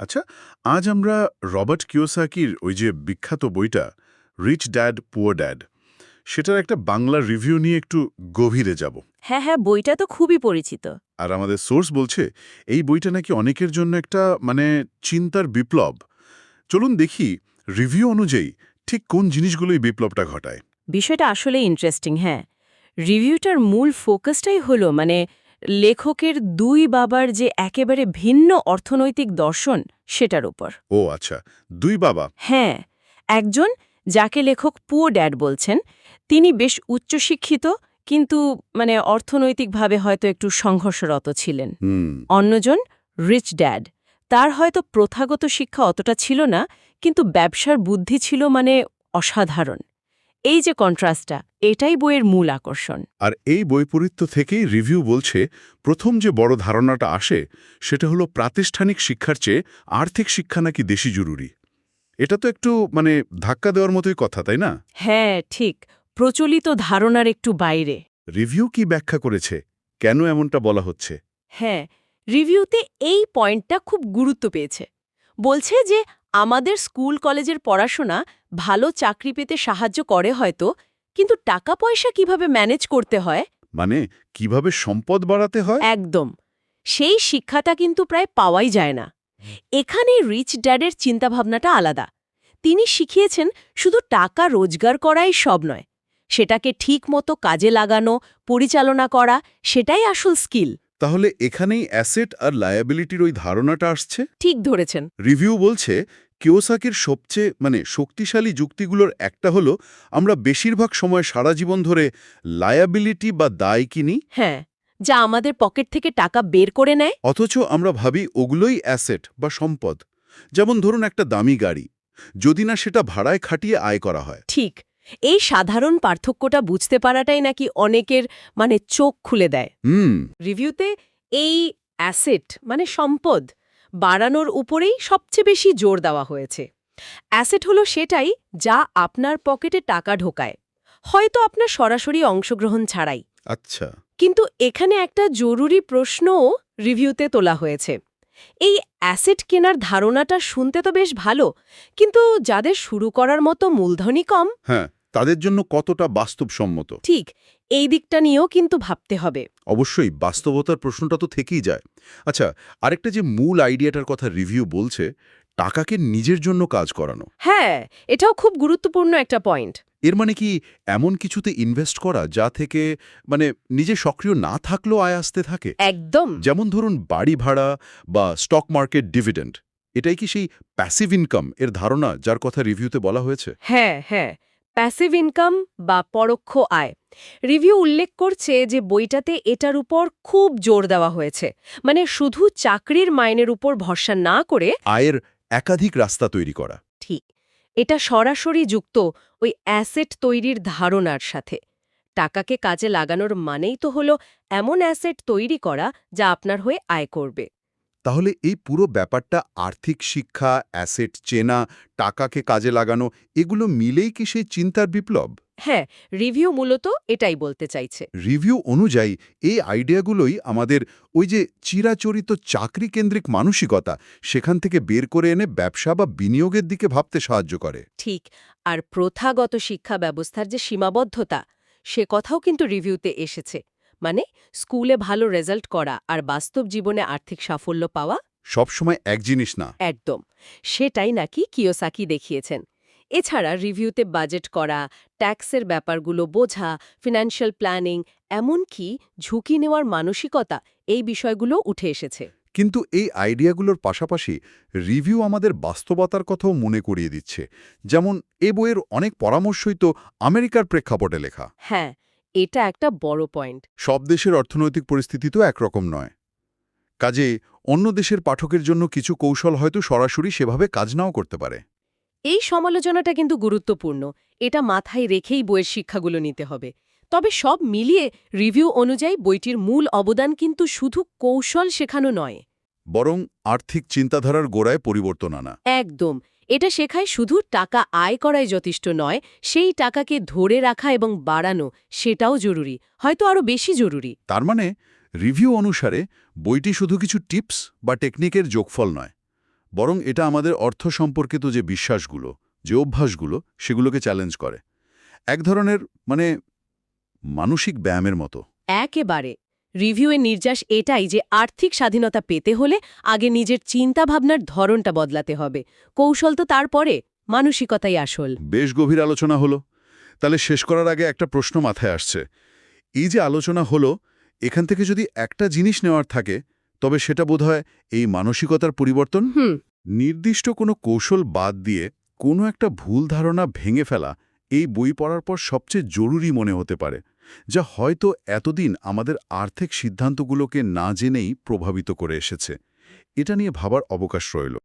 আচ্ছা আজ আমরা রবার্ট কিওসাকির ওই যে বিখ্যাত বইটা রিচ ড্যাড পুয়ার ড্যাড সেটার একটা বাংলা রিভিউ নিয়ে একটু গভীরে যাব। হ্যাঁ হ্যাঁ বইটা তো খুবই পরিচিত। আর আমাদের সোর্স বলছে এই বইটা নাকি অনেকের জন্য একটা মানে চিন্তার বিপ্লব। চলুন দেখি রিভিউ অনুযায়ী ঠিক কোন জিনিসগুলোই বিপ্লবটা ঘটায়। বিষয়টা আসলে ইন্টারেস্টিং হ্যাঁ। রিভিউটার মূল ফোকাসটাই হলো মানে লেখকের দুই বাবার যে একেবারে ভিন্ন অর্থনৈতিক দর্শন সেটার উপর। ও আচ্ছা। দুই বাবা? হ্যাঁ একজন যাকে লেখক পুও ড্যাড বলছেন তিনি বেশ উচ্চশিক্ষিত কিন্তু মানে অর্থনৈতিকভাবে হয়তো একটু সংঘর্ষরত ছিলেন। অন্যজন রিচ ড্যাড। তার হয়তো প্রথাগত শিক্ষা অতটা ছিল না কিন্তু ব্যবসার বুদ্ধি ছিল মানে অসাধারণ। এই যে কন্ট্রাস্টটা এটাই বইয়ের মূল আকর্ষণ। আর এই বৈপরীত্য থেকেই রিভিউ বলছে প্রথম যে বড় ধারণাটা আসে সেটা হলো প্রাতিষ্ঠানিক শিক্ষার চেয়ে আর্থিক শিক্ষা নাকি বেশি জরুরি। এটা তো একটু মানে ধাক্কা দেওয়ার মতোই কথা তাই না? হ্যাঁ ঠিক। প্রচলিত ধারণার একটু বাইরে। রিভিউ কি ব্যাখ্যা করেছে? কেন এমনটা বলা হচ্ছে? হ্যাঁ রিভিউতে এই পয়েন্টটা খুব গুরুত্ব পেয়েছে। বলছে যে আমাদের স্কুল কলেজের পড়াশোনা ভালো চাকরি পেতে সাহায্য করে হয়তো কিন্তু টাকা পয়সা কীভাবে ম্যানেজ করতে হয়? মানে কীভাবে সম্পদ বাড়াতে হয়? একদম। সেই শিক্ষাটা কিন্তু প্রায় পাওয়াই যায় না। এখানে রিচ ড্যাডের চিন্তাভাবনাটা আলাদা। তিনি শিখিয়েছেন শুধু টাকা রোজগার করাই সব নয়। সেটাকে ঠিক মতো কাজে লাগানো পরিচালনা করা সেটাই আসল স্কিল। তাহলে এখানেই অ্যাসেট আর লায়াবিলিটির ওই ধারণাটা আসছে? ঠিক ধরেছেন। রিভিউ বলছে কিওসাকির সবচেয়ে মানে শক্তিশালী যুক্তিগুলোর একটা হলো আমরা বেশিরভাগ সময় সারা জীবন ধরে লায়াবিলিটি বা দায় কিনি হ্যাঁ যা আমাদের পকেট থেকে টাকা বের করে নেয়। অথচ আমরা ভাবি ওগুলোই অ্যাসেট বা সম্পদ। যেমন ধরুন একটা দামি গাড়ি যদি না সেটা ভাড়ায় খাটিয়ে আয় করা হয়। ঠিক এই সাধারণ পার্থক্যটা বুঝতে পারাটাই নাকি অনেকের মানে চোখ খুলে দেয়। হুম। রিভিউতে এই অ্যাসেট মানে সম্পদ বাড়ানোর উপরেই সবচেয়ে বেশি জোর দেওয়া হয়েছে। অ্যাসেট হলো সেটাই যা আপনার পকেটে টাকা ঢোকায়। হয়তো আপনার সরাসরি অংশগ্রহণ ছাড়াই। আচ্ছা। কিন্তু এখানে একটা জরুরি প্রশ্নও রিভিউতে তোলা হয়েছে। এই অ্যাসেট কেনার ধারণাটা শুনতে তো বেশ ভালো কিন্তু যাদের শুরু করার মতো মূলধনই কম। হ্যাঁ তাদের জন্য কতটা বাস্তবসম্মত? ঠিক এই দিকটা নিয়েও কিন্তু ভাবতে হবে। অবশ্যই বাস্তবতার প্রশ্নটা তো থেকেই যায়। আচ্ছা আরেকটা যে মূল আইডিয়াটার কথা রিভিউ বলছে টাকাকে নিজের জন্য কাজ করানো। হ্যাঁ এটাও খুব গুরুত্বপূর্ণ একটা পয়েন্ট। এর মানে কি এমন কিছুতে ইনভেস্ট করা যা থেকে মানে নিজে সক্রিয় না থাকলেও আয় আসতে থাকে? একদম। যেমন ধরুন বাড়ি ভাড়া বা স্টক মার্কেট ডিভিডেন্ড এটাই কি সেই প্যাসিভ ইনকাম এর ধারণা যার কথা রিভিউতে বলা হয়েছে? হ্যাঁ হ্যাঁ। প্যাসিভ ইনকাম বা পরোক্ষ আয়। রিভিউ উল্লেখ করছে যে বইটাতে এটার উপর খুব জোর দেওয়া হয়েছে। মানে শুধু চাকরির মাইনের উপর ভরসা না করে আয়ের একাধিক রাস্তা তৈরি করা। ঠিক। এটা সরাসরি যুক্ত ওই অ্যাসেট তৈরির ধারণার সাথে। টাকাকে কাজে লাগানোর মানেই তো হলো এমন অ্যাসেট তৈরি করা যা আপনার হয়ে আয় করবে। তাহলে এই পুরো ব্যাপারটা আর্থিক শিক্ষা অ্যাসেট চেনা টাকাকে কাজে লাগানো এগুলো মিলেই কি সেই চিন্তার বিপ্লব? হ্যাঁ রিভিউ মূলত এটাই বলতে চাইছে। রিভিউ অনুযায়ী এই আইডিয়াগুলোই আমাদের ওই যে চিরাচরিত চাকরি কেন্দ্রিক মানসিকতা সেখান থেকে বের করে এনে ব্যবসা বা বিনিয়োগের দিকে ভাবতে সাহায্য করে। ঠিক আর প্রথাগত শিক্ষা ব্যবস্থার যে সীমাবদ্ধতা সে কথাও কিন্তু রিভিউতে এসেছে। মানে স্কুলে ভালো রেজাল্ট করা আর বাস্তব জীবনে আর্থিক সাফল্য পাওয়া? সবসময় এক জিনিস না। একদম। সেটাই নাকি কিয়োসাকি দেখিয়েছেন। এছাড়া রিভিউতে বাজেট করা ট্যাক্সের ব্যাপারগুলো বোঝা ফিনান্সিয়াল প্ল্যানিং এমনকি ঝুঁকি নেওয়ার মানসিকতা এই বিষয়গুলো উঠে এসেছে। কিন্তু এই আইডিয়াগুলোর পাশাপাশি রিভিউ আমাদের বাস্তবতার কথাও মনে করিয়ে দিচ্ছে। যেমন এ বইয়ের অনেক পরামর্শই তো আমেরিকার প্রেক্ষাপটে লেখা। হ্যাঁ এটা একটা বড় পয়েন্ট। সব দেশের অর্থনৈতিক পরিস্থিতি তো একরকম নয়। কাজে অন্য দেশের পাঠকের জন্য কিছু কৌশল হয়তো সরাসরি সেভাবে কাজ নাও করতে পারে। এই সমালোচনাটা কিন্তু গুরুত্বপূর্ণ। এটা মাথায় রেখেই বইয়ের শিক্ষাগুলো নিতে হবে। তবে সব মিলিয়ে রিভিউ অনুযায়ী বইটির মূল অবদান কিন্তু শুধু কৌশল শেখানো নয়। বরং আর্থিক চিন্তাধারার গোড়ায় পরিবর্তন আনা। একদম। এটা শেখায় শুধু টাকা আয় করাই যথেষ্ট নয় সেই টাকাকে ধরে রাখা এবং বাড়ানো সেটাও জরুরি হয়তো আরও বেশি জরুরি। তার মানে রিভিউ অনুসারে বইটি শুধু কিছু টিপস বা টেকনিকের যোগফল নয় বরং এটা আমাদের অর্থ সম্পর্কিত যে বিশ্বাসগুলো যে অভ্যাসগুলো সেগুলোকে চ্যালেঞ্জ করে। এক ধরনের মানে মানসিক ব্যায়ামের মতো। একেবারে। রিভিউয়ের নির্যাস এটাই যে আর্থিক স্বাধীনতা পেতে হলে আগে নিজের চিন্তাভাবনার ধরনটা বদলাতে হবে। কৌশল তো তারপরে মানসিকতাই আসল। বেশ গভীর আলোচনা হলো। তাহলে শেষ করার আগে একটা প্রশ্ন মাথায় আসছে। এই যে আলোচনা হলো এখান থেকে যদি একটা জিনিস নেওয়ার থাকে তবে সেটা বোধহয় এই মানসিকতার পরিবর্তন? নির্দিষ্ট কোনো কৌশল বাদ দিয়ে কোনো একটা ভুল ধারণা ভেঙে ফেলা এই বই পড়ার পর সবচেয়ে জরুরি মনে হতে পারে। যা হয়তো এতদিন আমাদের আর্থিক সিদ্ধান্তগুলোকে না জেনেই প্রভাবিত করে এসেছে। এটা নিয়ে ভাবার অবকাশ রইল।